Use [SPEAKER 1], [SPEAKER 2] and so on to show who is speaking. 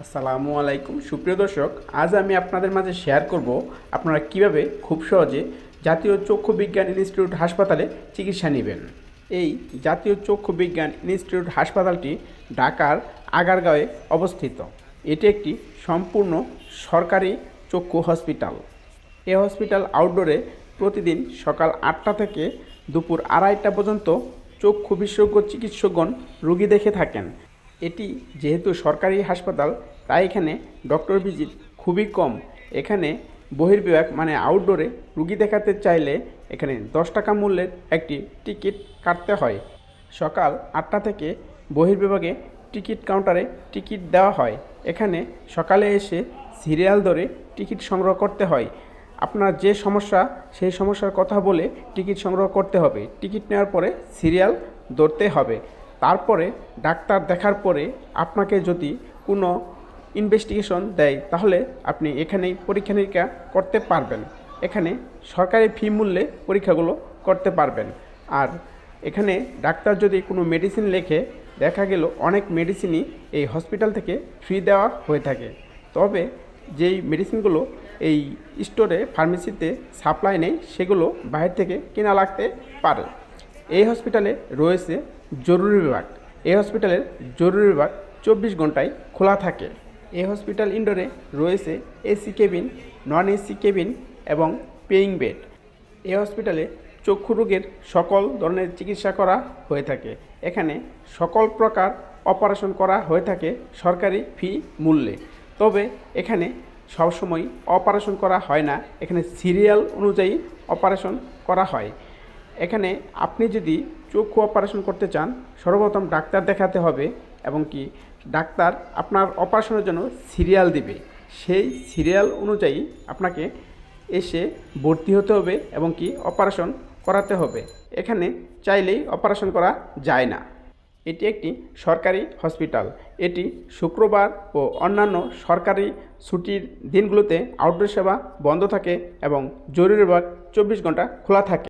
[SPEAKER 1] আসসালামু আলাইকুম। সুপ্রিয় দর্শক, আজ আমি আপনাদের মাঝে শেয়ার করব আপনারা কীভাবে খুব সহজে জাতীয় চক্ষু বিজ্ঞান ইনস্টিটিউট হাসপাতালে চিকিৎসা নেবেন। এই জাতীয় চক্ষু বিজ্ঞান ইনস্টিটিউট হাসপাতালটি ঢাকার আগারগাঁওয়ে অবস্থিত। এটি একটি সম্পূর্ণ সরকারি চক্ষু হসপিটাল এই হসপিটাল আউটডোরে প্রতিদিন সকাল আটটা থেকে দুপুর আড়াইটা পর্যন্ত চক্ষু বিশেষজ্ঞ চিকিৎসকগণ রুগী দেখে থাকেন। এটি যেহেতু সরকারি হাসপাতাল, তাই এখানে ডক্টর ভিজিট খুবই কম। এখানে বহির্বিভাগ মানে আউটডোরে রুগী দেখাতে চাইলে এখানে দশ টাকা মূল্যের একটি টিকিট কাটতে হয়। সকাল আটটা থেকে বহির্বিভাগে টিকিট কাউন্টারে টিকিট দেওয়া হয়। এখানে সকালে এসে সিরিয়াল ধরে টিকিট সংগ্রহ করতে হয়। আপনার যে সমস্যা, সেই সমস্যার কথা বলে টিকিট সংগ্রহ করতে হবে। টিকিট নেওয়ার পরে সিরিয়াল ধরতে হবে। তারপরে ডাক্তার দেখার পরে আপনাকে যদি কোনো ইনভেস্টিগেশন দেয়, তাহলে আপনি এখানেই পরীক্ষা নিরীক্ষা করতে পারবেন। এখানে সরকারি ফি মূল্যে পরীক্ষাগুলো করতে পারবেন। আর এখানে ডাক্তার যদি কোনো মেডিসিন লেখে, দেখা গেল অনেক মেডিসিনই এই হসপিটাল থেকে ফ্রি দেওয়া হয়ে থাকে। তবে যেই মেডিসিনগুলো এই স্টোরে ফার্মেসিতে সাপ্লাই নেই, সেগুলো বাইরে থেকে কেনা লাগতে পারে। এই হসপিটালে রয়েছে জরুরি বিভাগ। এই হসপিটালের জরুরি বিভাগ চব্বিশ ঘন্টায় খোলা থাকে। এই হসপিটাল ইনডোরে রয়েছে AC cabin non AC cabin এবং পেইং বেড এই হসপিটালে চক্ষু রোগের সকল ধরনের চিকিৎসা করা হয়ে থাকে। এখানে সকল প্রকার অপারেশন করা হয়ে থাকে সরকারি ফি মূল্যে। তবে এখানে সবসময় অপারেশন করা হয় না। এখানে সিরিয়াল অনুযায়ী অপারেশন করা হয়। এখানে আপনি যদি চক্ষু অপারেশন করতে চান, সর্বপ্রথম ডাক্তার দেখাতে হবে এবং কি ডাক্তার আপনার অপারেশনের জন্য সিরিয়াল দিবে। সেই সিরিয়াল অনুযায়ী আপনাকে এসে ভর্তি হতে হবে এবং কি অপারেশন করাতে হবে। এখানে চাইলেই অপারেশন করা যায় না। এটি একটি সরকারি হসপিটাল। এটি শুক্রবার ও অন্যান্য সরকারি ছুটির দিনগুলোতে আউটডোর সেবা বন্ধ থাকে এবং জরুরি বিভাগ চব্বিশ ঘণ্টা খোলা থাকে।